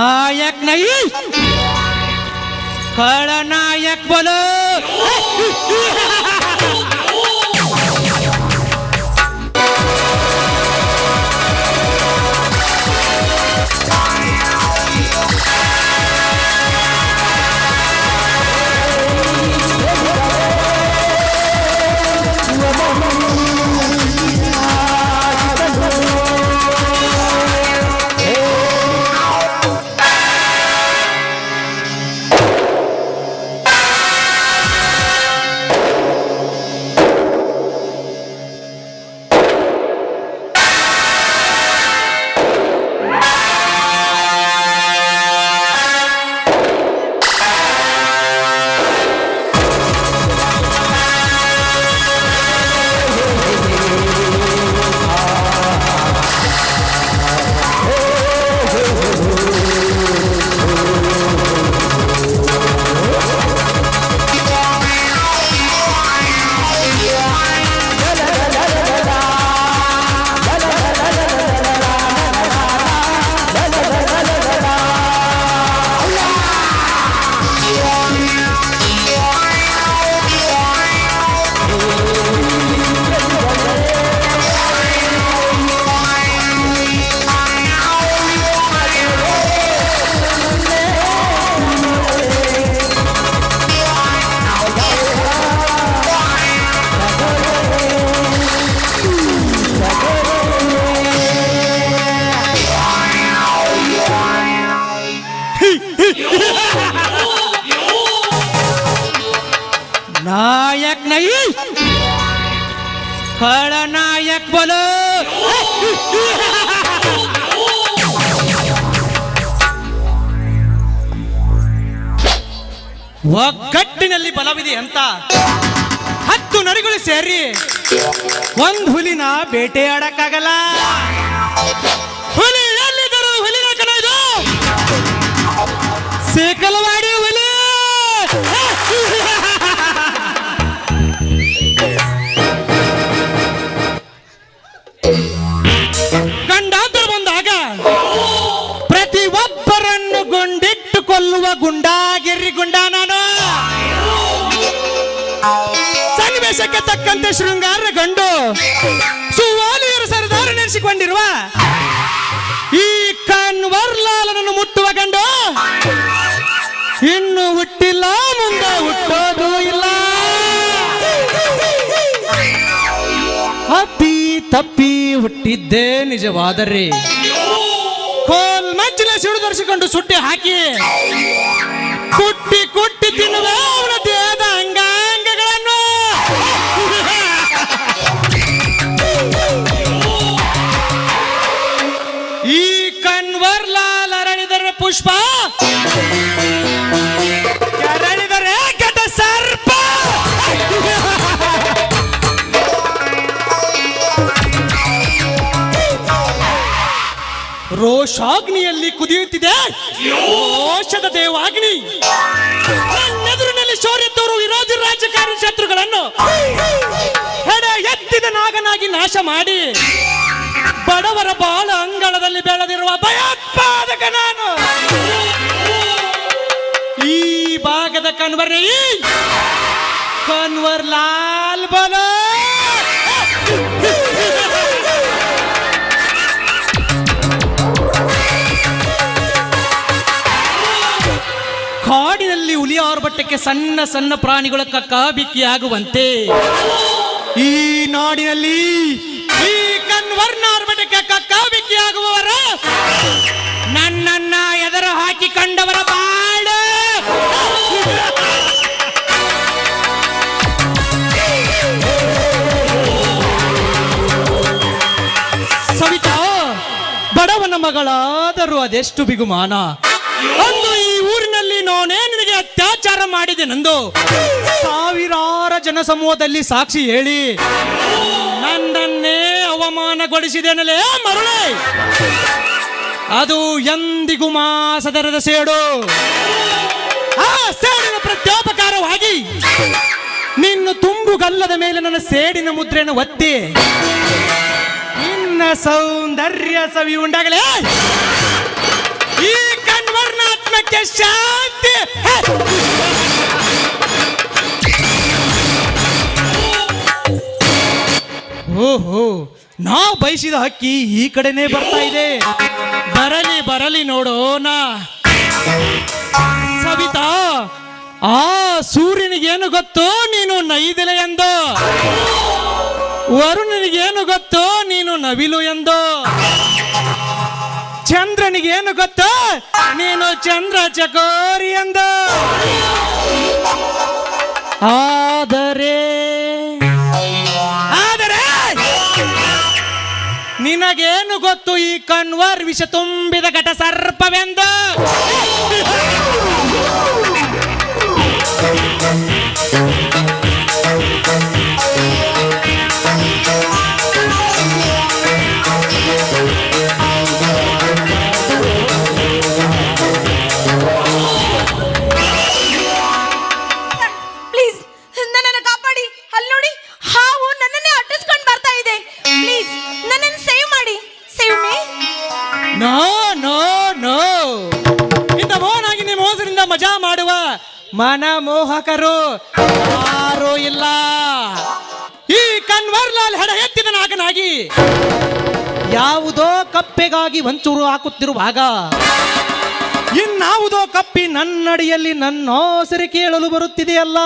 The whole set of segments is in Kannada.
नायक नहीं. खलनायक बोलो. ಒಗ್ಗಟ್ಟಿನಲ್ಲಿ ಬಲವಿದೆ ಅಂತ ಹತ್ತು ನರಿಗಳು ಸೇರಿ ಒಂದ್ ಹುಲಿನ ಬೇಟೆಯಾಡಕ್ಕಾಗಲ್ಲ ಹುಲಿ ಎಲ್ಲಿದ್ದರು ಹುಲಿನ ಕಣ ಇದು. ಸನ್ನಿವೇಶಕ್ಕೆ ತಕ್ಕಂತೆ ಶೃಂಗಾರ ಗಂಡು. ಸುವಾಲಿಯರ ಸರದಾರ ನೆನೆಸಿಕೊಂಡಿರುವ ಈ ಕನ್ವರ್ಲಾಲನನ್ನು ಮುಟ್ಟುವ ಗಂಡು. ಇನ್ನು ಹುಟ್ಟಿಲ್ಲ, ಮುಂದೆ ಹುಟ್ಟೋದು ಇಲ್ಲ. ಅಪ್ಪಿ ತಪ್ಪಿ ಹುಟ್ಟಿದ್ದೇ ನಿಜವಾದರೆ. ಕೋಲ್ ಮಜ್ಜಿನ ಸಿಡಿದರ್ಸಿಕೊಂಡು ಸುಟ್ಟಿ ಹಾಕಿ. ಕುಟ್ಟಿ ಕುಟ್ಟಿ ತಿನ್ನುವ. ರೋಷಾಗ್ನಿಯಲ್ಲಿ ಕುದಿಯುತ್ತಿದೆ. ರೋಷದ ದೇವಾಗ್ನಿ. ನನ್ನೆದುರಿನಲ್ಲಿ ಶೌರ್ಯದವರು ವಿರೋಧಿ ರಾಜಕಾರಿ ಶತ್ರುಗಳನ್ನು ಹೆಡ ಎತ್ತಿದ ನಾಗನಾಗಿ ನಾಶ ಮಾಡಿ. ಬಡವರ ಬಾಳ ಅಂಗಳದಲ್ಲಿ ಬೆಳೆದಿರುವ ಭಯೋತ್ಪಾದಕ ನಾನು. ಈ ಭಾಗದ ಕನ್ವರ್ ಕನ್ವರ್ ಲಾಲ್ ಬಲೋ ಆರ್ಭಟಕ್ಕೆ ಸಣ್ಣ ಸಣ್ಣ ಪ್ರಾಣಿಗಳ ಕಕ್ಕಾಬಿಕ್ಕಿಯಾಗುವಂತೆ ಈ ನಾಡಿನಲ್ಲಿ ಈ ಕನ್ವರ್ಣ ಆರ್ಭಟಕ್ಕೆ ಕಕ್ಕಾಬಿಕ್ಕಿಯಾಗುವವರ ನನ್ನನ್ನ ಎದುರು ಹಾಕಿ ಕಂಡವರ ಬಾಳು. ಸವಿತಾ, ಬಡವನ ಮಗಳಾದರೂ ಅದೆಷ್ಟು ಬಿಗುಮಾನ. ಅಂದು ಈ ಊರಿನಲ್ಲಿ ನಾನೇ ನಿನಗೆ ಮಾಡಿದೆ ನಂದು. ಸಾವಿರಾರ ಜನ ಸಮೂಹದಲ್ಲಿ ಸಾಕ್ಷಿ ಹೇಳಿ ನನ್ನನ್ನೇ ಅವಮಾನಗೊಳಿಸಿದೆನಲೇ ಮರುಳೆ. ಅದು ಎಂದಿಗೂ ಮಾಸದರದ ಸೇಡು. ಆ ಸೇಡಿನ ಪ್ರತ್ಯೋಪಕಾರವಾಗಿ ನಿನ್ನ ತುಂಬುಗಲ್ಲದ ಮೇಲೆ ನನ್ನ ಸೇಡಿನ ಮುದ್ರೆಯನ್ನು ಒತ್ತಿ. ನಿನ್ನ ಸೌಂದರ್ಯ ಸವಿ ಉಂಡಾಗಲೇ ಶಾಂತಿ ಹೇ! ಓಹೋ, ನಾವು ಬಯಸಿದ ಹಕ್ಕಿ ಈ ಕಡೆನೇ ಬರ್ತಾ ಇದೆ. ಬರಲಿ ಬರಲಿ ನೋಡೋಣ. ಸವಿತಾ, ಆ ಸೂರ್ಯನಿಗೇನು ಗೊತ್ತು ನೀನು ನೈದಿಲೆ ಎಂದು. ವರುಣನಿಗೇನು ಗೊತ್ತು ನೀನು ನವಿಲು ಎಂದು. ಚಂದ್ರನಿಗೇನು ಗೊತ್ತು? ನೀನು ಚಂದ್ರ ಚಕೋರಿ ಎಂದ. ಆದರೆ ಆದರೆ ನಿನಗೇನು ಗೊತ್ತು? ಈ ಕಣ್ವರ್ ವಿಷ ತುಂಬಿದ ಘಟ ಸರ್ಪವೆಂದು ನೋ ನೋ ನೋ. ಇಂಥ ಮೋಹನಾಗಿ ನಿಮ್ಮ ಮಜಾ ಮಾಡುವ ಮನಮೋಹಕರು ಯಾರೂ ಇಲ್ಲ. ಈ ಕನ್ವರ್ಲಾಲ್ ಹೆಡ ಎತ್ತಿದ ನಾಗನಾಗಿ ಯಾವುದೋ ಕಪ್ಪೆಗಾಗಿ ಒಂಚೂರು ಹಾಕುತ್ತಿರುವಾಗ ಇನ್ನಾವುದೋ ಕಪ್ಪಿ ನನ್ನಡಿಯಲ್ಲಿ ನನ್ನ ಹೆಸರು ಕೇಳಲು ಬರುತ್ತಿದೆಯಲ್ಲ.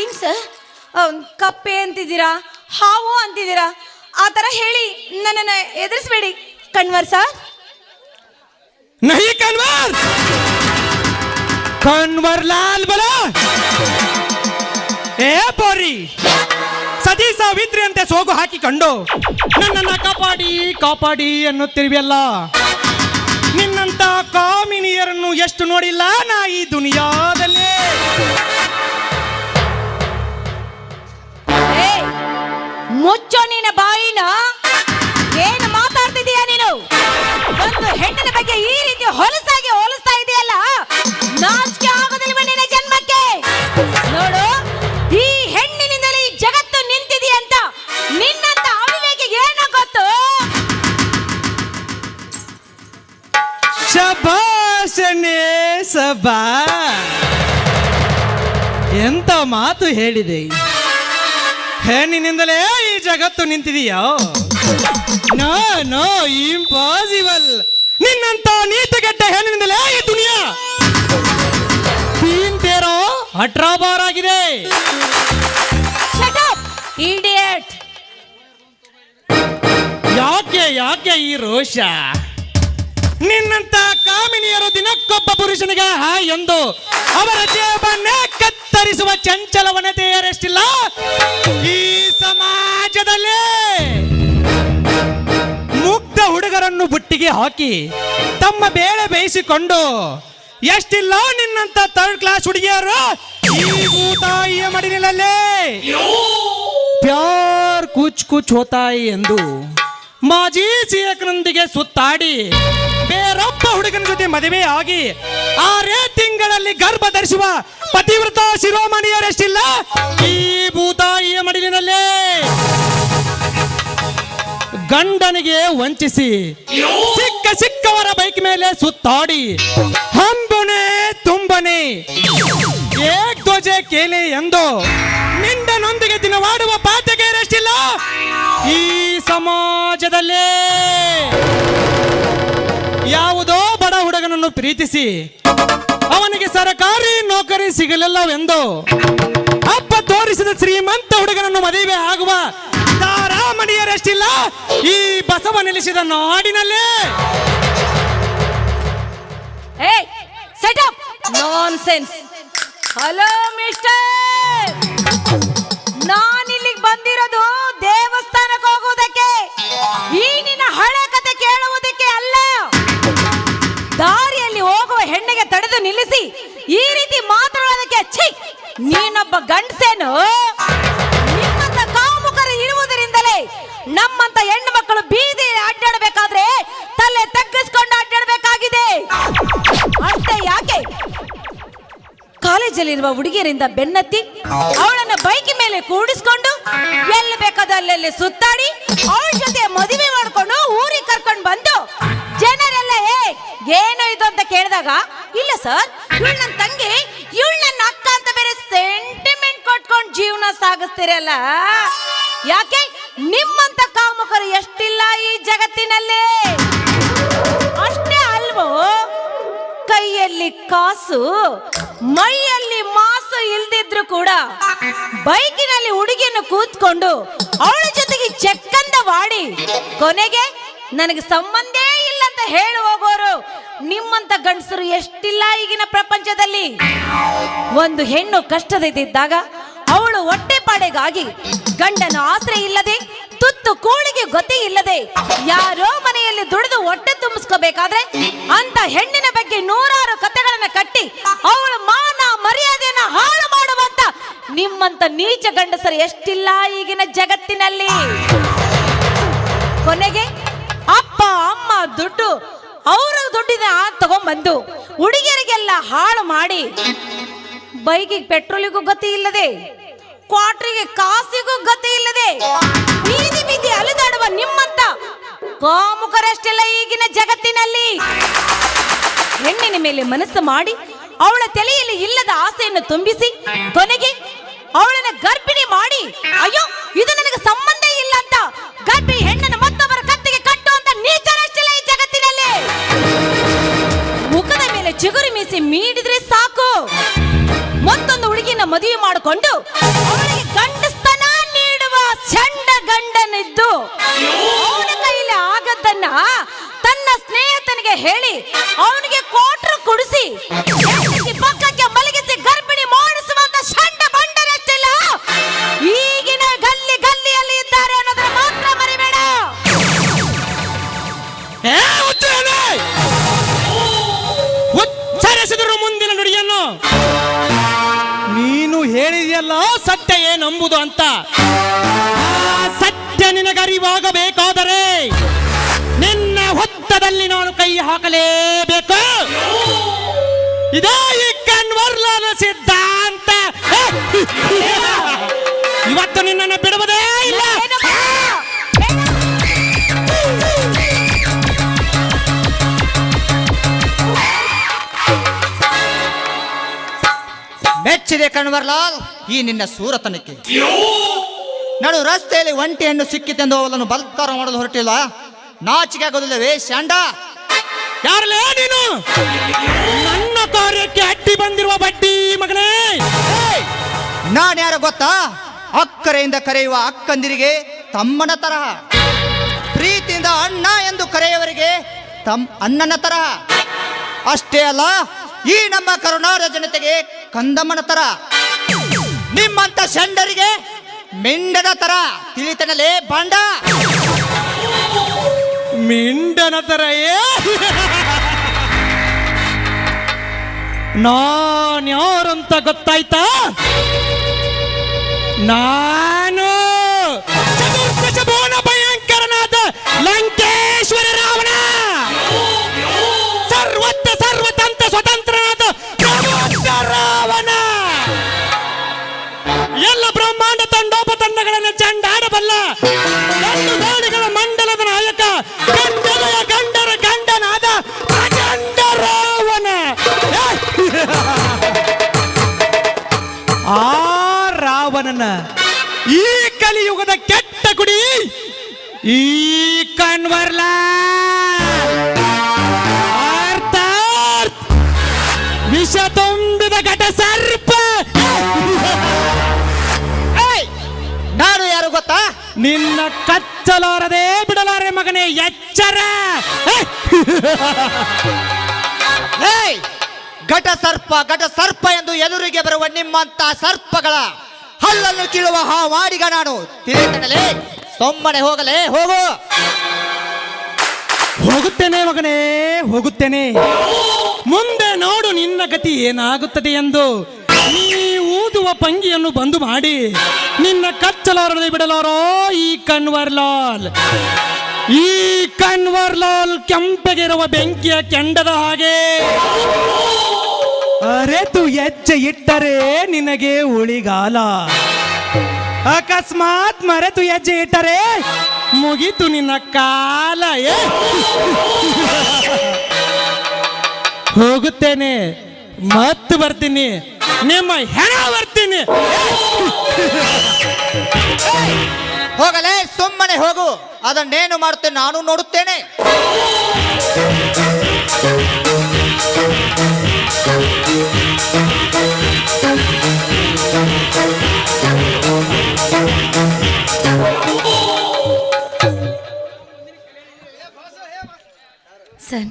ಏನ್ ಸರ್? ಕಪ್ಪೆ ಅಂತಿದ್ದೀರಾ? ಹಾವು ಅಂತಿದ್ದೀರಾ? ಆ ಥರ ಹೇಳಿ ನನ್ನನ್ನು ಎದುರಿಸ್ಬೇಡಿ ಕಣ್ವರ್ ಸರ್ नहीं कन्वर कन्वर लाल ಬಲ ಏ ಬೋರಿ ಸತಿ ಸಾವಿತ್ರಿ ಅಂತೆ ಸೋಗು ಹಾಕಿಕೊಂಡು ನನ್ನನ್ನ ಕಾಪಾಡಿ ಕಾಪಾಡಿ ಅನ್ನುತ್ತಿರುವೆಲ್ಲ ನಿನ್ನಂತ ಕಾಮಿನಿಯರನ್ನು ಎಷ್ಟು ನೋಡಿಲ್ಲ ನಾ ಈ ದುನಿಯಾದಲ್ಲಿ ಮುಚ್ಚೋ ನಿನ್ನ ಬಾಯಿನ? ಏನು ಮಾತಾಡ್ತಿದೀಯ ನೀನು? ಒಂದು ಹೆಣ್ಣಿನ ಬಗ್ಗೆ ಈ ರೀತಿ ಹೊಲಸಾಗಿ ಹೋಲಿಸ್ತಾ ಇದೆಯಲ್ಲ? ನಾಚಿಕೆ ಆಗೋದಿಲ್ವ ನಿನ್ನ ಜನ್ಮಕ್ಕೆ. ನೋಡು, ಈ ಹೆಣ್ಣಿನಿಂದಲೇ ಈ ಜಗತ್ತು ನಿಂತಿದೆಯಂತ ನಿನ್ನಂತ ಅವಿವೇಕಿಗೆ ಏನೋ ಗೊತ್ತು. ಶಭಾಷಣೆ ಸಭಾ ಎಂತ ಮಾತು ಹೇಳಿದೆ? ಹೆಣ್ಣಿನಿಂದಲೇ ಈ ಜಗತ್ತು ನಿಂತಿದೆಯೋ? ನೋ ನೋ ಇಂಪಾಸಿಬಲ್ ನಿನ್ನಂತ ನೀತಿಗೆಟ್ಟ ಹೆಣ್ಣಿನಿಂದಲೇ ಈ ದುನಿಯಾ. ತೀನ್ ತೇರೋ ಅಟ್ರಾಬಾರ್ ಆಗಿದೆ. Shut up, idiot. ಯಾಕೆ ಯಾಕೆ ಈ ರೋಷ? ನಿನ್ನಂತ ಕಾಮಿನಿಯರು ದಿನಕ್ಕೊಬ್ಬ ಪುರುಷನಿಗೆ ಹಾಯ್ ಎಂದು ಅವರ ಜೇಬನ್ನೇ ಕತ್ತರಿಸುವ ಚಂಚಲವನತೆಯರಷ್ಟಿಲ್ಲ ಈ ಸಮಾಜದಲ್ಲಿ ಮುಗ್ಧ ಹುಡುಗರನ್ನು ಬುಟ್ಟಿಗೆ ಹಾಕಿ ತಮ್ಮ ಬೇಳೆ ಬೇಯಿಸಿಕೊಂಡು, ಎಷ್ಟಿಲ್ಲ ನಿನ್ನಂತ ಥರ್ಡ್ ಕ್ಲಾಸ್ ಹುಡುಗಿಯರು, ಈ ಭೂತಾಯಿಯ ಮಡಿಲಲ್ಲೇ ಪ್ಯಾರ್ ಕುಚ್ ಕುಚ್ ಹೋತಾಯಿ ಎಂದು ಮಾಜಿ ಸಿಯಕನೊಂದಿಗೆ ಸುತ್ತಾಡಿ ಬೇರೊಬ್ಬ ಹುಡುಗನ ಜೊತೆ ಮದುವೆ ಆಗಿ ಆರೇ ತಿಂಗಳಲ್ಲಿ ಗರ್ಭ ಧರಿಸುವ ಪತಿವ್ರತ ಶಿರೋಮಣಿಯರೆಷ್ಟಿಲ್ಲ ಈ ಭೂತಾಯಿಯ ಮಡಿಲಿನಲ್ಲೇ. ಗಂಡನಿಗೆ ವಂಚಿಸಿ ಸಿಕ್ಕ ಸಿಕ್ಕವರ ಬೈಕ್ ಮೇಲೆ ಸುತ್ತಾಡಿ ಹಂಬನೆ ತುಂಬನೆ. ಏಕ್ ಧ್ವಜೆ ಕೇಳಿ ಎಂದು ನಿಂದನೊಂದಿಗೆ ದಿನವಾಡುವ ಇರಷ್ಟಿಲ್ಲ ಈ ಸಮಾಜದಲ್ಲಿ. ಯಾವುದೋ ಬಡ ಹುಡುಗನನ್ನು ಪ್ರೀತಿಸಿ ಅವನಿಗೆ ಸರಕಾರಿ ನೌಕರಿ ಸಿಗಲಿಲ್ಲವೆಂದು ಅಪ್ಪ ತೋರಿಸಿದ ಶ್ರೀಮಂತ ಹುಡುಗನನ್ನು ಮದುವೆ ಆಗುವ ತಾರಾಮಣಿಯರಷ್ಟಿಲ್ಲ ಈ ಬಸವ ನಿಲ್ಲಿಸಿದ ನಾಡಿನಲ್ಲೇ set up. Nonsense. Hello mister ನಾನು ಇಲ್ಲಿಗೆ ಬಂದಿರೋದು ನಿಲ್ಲಿಸಿ. ಈ ರೀತಿ ಮಾತಾಡೋದಕ್ಕೆ, ಛೀ, ನೀನೊಬ್ಬ ಗಂಡಸೇನು? ನಿಮ್ಮಂತ ಕಾಮುಕರು ಇರುವುದರಿಂದಲೇ ನಮ್ಮಂತ ಹೆಣ್ಣು ಮಕ್ಕಳು ಬೀದಿ ಅಡ್ಡಾಡಬೇಕಾದ್ರೆ ತಲೆ ತಗ್ಗಿಸ್ಕೊಂಡು ಅಡ್ಡಾಡಬೇಕಾಗಿದೆ. ಅಷ್ಟೇ ಯಾಕೆ? ಕಾಲೇಜಲ್ಲಿರುವ ಹುಡುಗಿಯರಿಂದ ಬೆನ್ನತ್ತಿ ಅವಳನ್ನ ಬೈಕ್ ಮೇಲೆ ಕೂಡಿಸ್ಕೊಂಡು ಎಲ್ಲಿ ಬೇಕಾದ ಅಲ್ಲೆಲ್ಲಿ ಸುತ್ತಾಡಿ ಅವಳ ಜೊತೆ ಮದುವೆ ಮಾಡ್ಕೊಂಡು ಊರಿಗೆ ಕರ್ಕೊಂಡು ಬಂದು ಜನರೆಲ್ಲ ಏ, ಏನು ಇದು ಅಂತ ಕೇಳಿದಾಗ, ಇಲ್ಲ ಸರ್, ಇವಳು ನನ್ನ ತಂಗಿ, ಇವಳು ನನ್ನ ಅಕ್ಕ ಅಂತ ಬೇರೆ ಸೆಂಟಿಮೆಂಟ್ ಕೊಟ್ಕೊಂಡು ಜೀವನ ಸಾಗಿಸ್ತೀರಲ್ಲ? ಯಾಕೆ? ನಿಮ್ಮಂತ ಕಾಮುಕರು ಎಷ್ಟಿಲ್ಲ ಈ ಜಗತ್ತಿನಲ್ಲಿ? ಅಷ್ಟೇ ಅಲ್ವೋ, ಕೈಯಲ್ಲಿ ಕಾಸು, ಮೈಯಲ್ಲಿ ಮಾಸು ಇಲ್ದಿದ್ರು ಕೂಡ ಬೈಕಿನಲ್ಲಿ ಹುಡುಗಿಯನ್ನು ಕೂತ್ಕೊಂಡು ಅವಳ ಜೊತೆಗೆ ಚೆಕ್ಕಂದ ವಾಡಿ. ಕೊನೆಗೆ ನನಗೆ ಸಂಬಂಧೇ ಹೇಳಿ ಹೋಗೋರು ನಿಮ್ಮಂತ ಗಂಡಸರು ಎಷ್ಟಿಲ್ಲ ಈಗಿನ ಪ್ರಪಂಚದಲ್ಲಿ? ಒಂದು ಹೆಣ್ಣು ಕಷ್ಟದಿದ್ದಾಗ ಅವಳು ಹೊಟ್ಟೆಪಾಡೆಗಾಗಿ ಗಂಡನ ಆಸರೆ ಇಲ್ಲದೆ, ತುತ್ತು ಕೂಳಿಗೆ ಗತಿ ಇಲ್ಲದೆ ಯಾರೋ ಮನೆಯಲ್ಲಿ ದುಡಿದು ಹೊಟ್ಟೆ ತುಂಬಿಸ್ಕೋಬೇಕಾದ್ರೆ ಅಂತ ಹೆಣ್ಣಿನ ಬಗ್ಗೆ ನೂರಾರು ಕಥೆಗಳನ್ನ ಕಟ್ಟಿ ಅವಳ ಮಾನ ಮರ್ಯಾದೆಯನ್ನ ಹಾಳು ಮಾಡುವಂತ ನಿಮ್ಮಂತ ನೀಚ ಗಂಡಸರು ಎಷ್ಟಿಲ್ಲ ಈಗಿನ ಜಗತ್ತಿನಲ್ಲಿ? ಕೊನೆಗೆ ಅಪ್ಪ, ಅಮ್ಮ ದುಡ್ಡು, ಅವರು ದುಡ್ಡಿನ ತಗೊಂಡ್ಬಂದು ಹುಡುಗಿಯರಿಗೆಲ್ಲ ಹಾಳು ಮಾಡಿ ಬೈಕಿಗೆ ಪೆಟ್ರೋಲಿಗೂ ಗತಿ ಇಲ್ಲದೆ, ಕ್ವಾಟ್ರಿಗೆ ಕಾಸಿಗೂ ಗತಿ ಇಲ್ಲದೆ, ಬೀದಿ ಬೀದಿ ಅಲೆದಾಡುವ ನಿಮ್ಮಂತ ಕಾಮುಕರಷ್ಟೆಲ್ಲ ಈಗಿನ ಜಗತ್ತಿನಲ್ಲಿ. ಹೆಣ್ಣಿನ ಮೇಲೆ ಮನಸ್ಸು ಮಾಡಿ, ಅವಳ ತಲೆಯಲ್ಲಿ ಇಲ್ಲದ ಆಸೆಯನ್ನು ತುಂಬಿಸಿ, ಕೊನೆಗೆ ಅವಳನ್ನ ಗರ್ಭಿಣಿ ಮಾಡಿ, ಅಯ್ಯೋ ಮೀಸಿ ಮೀಡಿದ್ರೆ ಸಾಕು. ಮತ್ತೊಂದು ಹುಡುಗಿನ ಮದುವೆ ಮಾಡಿಕೊಂಡು ಅವಳಿಗೆ ಗಂಡಸ್ತನ ನೀಡುವ ಚಂಡ ಗಂಡನಿದ್ದು. ಅವನ ಕೈಲಿ ಆಗದ್ದನ್ನ ತನ್ನ ಸ್ನೇಹಿತನಿಗೆ ಹೇಳಿ ಅವನಿಗೆ ಕೋಟ್ರು ಕುಡಿಸಿ. ಹೇಳಿದೆಯಲ್ಲ ಸತ್ಯ ಏನಂಬುದು ಅಂತ. ಸತ್ಯ ನಿನಗರಿವಾಗಬೇಕಾದರೆ ನಿನ್ನ ಹೊತ್ತದಲ್ಲಿ ನಾನು ಕೈ ಹಾಕಲೇಬೇಕು. ಇದೇ ಈ ಕನ್ವರ್ಲನ ಸಿದ್ಧಾಂತ. ಇವತ್ತು ನಿನ್ನನ್ನು ಮೆಚ್ಚಿದೆ ಕಣ್ವರ್ಲಾಲ್ ಈ ನಿನ್ನ ಸೂರತನಕ್ಕೆ. ನಡು ರಸ್ತೆಯಲ್ಲಿ ಒಂಟಿ ಹಣ್ಣು ಸಿಕ್ಕಿತೆಂದು ಅವಳನ್ನು ಬಲ್ತಾರ ಮಾಡಲು ಹೊರಟಿಲ್ಲ. ನಾಚಿಕೆ ಆಗೋದಿಲ್ಲವೇ ಶಾಂಡ ಯಾರಲೇ ನೀನು? ನನ್ನ ಕಾರ್ಯಕ್ಕೆ ಅಟ್ಟಿ ಬಂದಿರುವ ಬಟ್ಟಿ ಮಗನೇ! ನಾನು ಯಾರು ಗೊತ್ತಾ? ಅಕ್ಕರೆಯಿಂದ ಕರೆಯುವ ಅಕ್ಕಂದಿರಿಗೆ ತಮ್ಮನ ತರಹ ಪ್ರೀತಿಯಿಂದ ಅಣ್ಣ ಎಂದು ಕರೆಯುವವರಿಗೆ ತಮ್ಮ ಅಣ್ಣನ ತರಹ. ಅಷ್ಟೇ ಅಲ್ಲ ಈ ನಮ್ಮ ಕರುನಾಡ ಜನತೆಗೆ ಕಂದಮ್ಮನ ತರ. ನಿಮ್ಮಂತ ಶಂಡರಿಗೆ ಮೆಂಡನ ತರ ತಿಳಿತನಲೇ ಬಾಂಡ. ಮಿಂಡನ ತರ ಏ? ನಾನ್ ಯಾರಂತ ಗೊತ್ತಾಯ್ತಾ? ನಾನು. ಭಯಂಕರನಾದ ಲಂಕೇಶ್ವರ ತಂಡೋಪತಂಡಗಳನ್ನು ಚಂಡಾಡಬಲ್ಲ. ಗಂಡು ಗಾಡಿಗಳ ಮಂಡಲದ ನಾಯಕ, ಗಂಡನೆಯ ಗಂಡರ ಗಂಡನಾದ ಪ್ರಚಂಡ ರಾವಣ ಆ ರಾವಣನ ಈ ಕಲಿಯುಗದ ಕೆಟ್ಟ ಕುಡಿ ಈ ಕಣ್ವರ್ಲ. ವಿಷ ತುಂಬಿದ ಘಟ ಸರ್ಪ ನಿನ್ನ ಕಚ್ಚಲಾರದೆ ಬಿಡಲಾರೆ ಮಗನೇ ಎಚ್ಚರ. ಘಟ ಸರ್ಪ ಘಟ ಸರ್ಪ ಎಂದು ಎದುರಿಗೆ ಬರುವ ನಿಮ್ಮಂತ ಸರ್ಪಗಳ ಹಲ್ಲನ್ನು ಕೀಳುವ ಹಾ ಮಾಡಿಗ ನಾನು ತಿಳಿಯಲೇ ಸೊಮ್ಮನೆ ಹೋಗಲೇ ಹೋಗು. ಹೋಗುತ್ತೇನೆ ಮಗನೇ ಹೋಗುತ್ತೇನೆ. ಮುಂದೆ ನೋಡು ನಿನ್ನ ಗತಿ ಏನಾಗುತ್ತದೆ ಎಂದು. ಊದುವ ಪಂಗಿಯನ್ನು ಬಂದು ಮಾಡಿ ನಿನ್ನ ಕಚ್ಚಲಾರದೆ ಬಿಡಲಾರೋ ಈ ಕನ್ವರ್ಲಾಲ್ ಈ ಕನ್ವರ್ಲಾಲ್ ಕೆಂಪಗಿರುವ ಬೆಂಕಿಯ ಕೆಂಡದ ಹಾಗೆ. ಅರೆತು ಹೆಜ್ಜೆ ಇಟ್ಟರೆ ನಿನಗೆ ಉಳಿಗಾಲ. ಅಕಸ್ಮಾತ್ ಮರೆತು ಹೆಜ್ಜೆ ಇಟ್ಟರೆ ಮುಗಿತು ನಿನ್ನ ಕಾಲ. ಏ! ಹೋಗುತ್ತೇನೆ. ಮತ್ತೆ ಬರ್ತೀನಿ. ನಿಮ್ಮ ಹೆಣ ಬರ್ತೀನಿ. ಹೋಗಲೇ ಸುಮ್ಮನೆ ಹೋಗು. ಅದನ್ನೇನು ಮಾಡುತ್ತೇನೆ ನಾನು ನೋಡುತ್ತೇನೆ. ಸರ್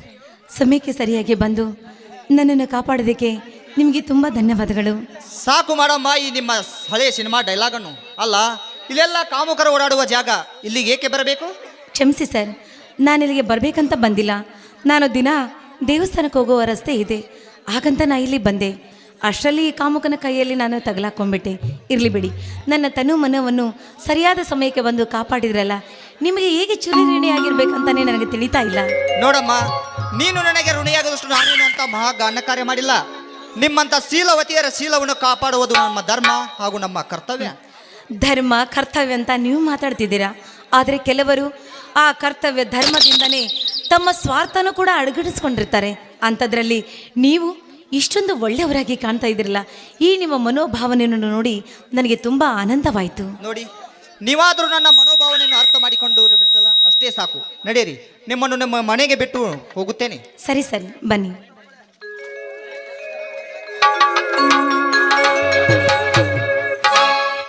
ಸಮಯಕ್ಕೆ ಸರಿಯಾಗಿ ಬಂದು ನನ್ನನ್ನು ಕಾಪಾಡೋದಕ್ಕೆ ನಿಮಗೆ ತುಂಬ ಧನ್ಯವಾದಗಳು. ಸಾಕು ಮಾಡಮ್ಮ ಈ ನಿಮ್ಮ ಹಳೆಯ ಸಿನಿಮಾ ಡೈಲಾಗನ್ನು ಅಲ್ಲ ಇಲ್ಲೆಲ್ಲ ಕಾಮುಕರು ಓಡಾಡುವ ಜಾಗ ಇಲ್ಲಿಗೆ ಏಕೆ ಬರಬೇಕು? ಕ್ಷಮಿಸಿ ಸರ್ ನಾನು ಇಲ್ಲಿಗೆ ಬರಬೇಕಂತ ಬಂದಿಲ್ಲ. ನಾನು ದಿನ ದೇವಸ್ಥಾನಕ್ಕೆ ಹೋಗುವ ರಸ್ತೆ ಇದೆ. ಹಾಗಂತ ನಾ ಇಲ್ಲಿ ಬಂದೆ. ಅಷ್ಟರಲ್ಲಿ ಈ ಕಾಮುಕನ ಕೈಯಲ್ಲಿ ನಾನು ತಗಲಾಕೊಂಡ್ಬಿಟ್ಟೆ. ಇರಲಿ ಬಿಡಿ. ನನ್ನ ತನು ಮನವನ್ನು ಸರಿಯಾದ ಸಮಯಕ್ಕೆ ಬಂದು ಕಾಪಾಡಿದ್ರಲ್ಲ ನಿಮಗೆ ಹೇಗೆ ಚುರಿ ಋಣಿ ಆಗಿರ್ಬೇಕಂತಾನೆ ನನಗೆ ತಿಳಿತಾ ಇಲ್ಲ. ನೋಡಮ್ಮ ನೀನು ನನಗೆ ಋಣಿಯಾಗದಷ್ಟು ನಾನೇನು ಅಂತ ಮಹಾ ಗಾನ ಕಾರ್ಯ ಮಾಡಿಲ್ಲ. ನಿಮ್ಮಂತ ಶೀಲವತಿಯರ ಶೀಲವನ್ನು ಕಾಪಾಡುವುದು ನಮ್ಮ ಧರ್ಮ ಹಾಗೂ ನಮ್ಮ ಕರ್ತವ್ಯ. ಧರ್ಮ ಕರ್ತವ್ಯ ಅಂತ ನೀವು ಮಾತಾಡ್ತಿದ್ದೀರಾ? ಆದರೆ ಕೆಲವರು ಆ ಕರ್ತವ್ಯ ಧರ್ಮದಿಂದನೇ ತಮ್ಮ ಸ್ವಾರ್ಥನೂ ಕೂಡ ಅಡುಗಡಿಸ್ಕೊಂಡಿರ್ತಾರೆ. ಅಂಥದ್ರಲ್ಲಿ ನೀವು ಇಷ್ಟೊಂದು ಒಳ್ಳೆಯವರಾಗಿ ಕಾಣ್ತಾ ಇದ್ದೀರಲ್ಲ ಈ ನಿಮ್ಮ ಮನೋಭಾವನೆಯನ್ನು ನೋಡಿ ನನಗೆ ತುಂಬ ಆನಂದವಾಯಿತು. ನೋಡಿ ನೀವಾದರೂ ನನ್ನ ಮನೋಭಾವನೆಯನ್ನು ಅರ್ಥ ಮಾಡಿಕೊಂಡು ಬಿಡ್ತಲ್ಲ ಅಷ್ಟೇ ಸಾಕು. ನಡೆಯಿರಿ ನಿಮ್ಮನ್ನು ನಿಮ್ಮ ಮನೆಗೆ ಬಿಟ್ಟು ಹೋಗುತ್ತೇನೆ. ಸರಿ ಸರಿ ಬನ್ನಿ.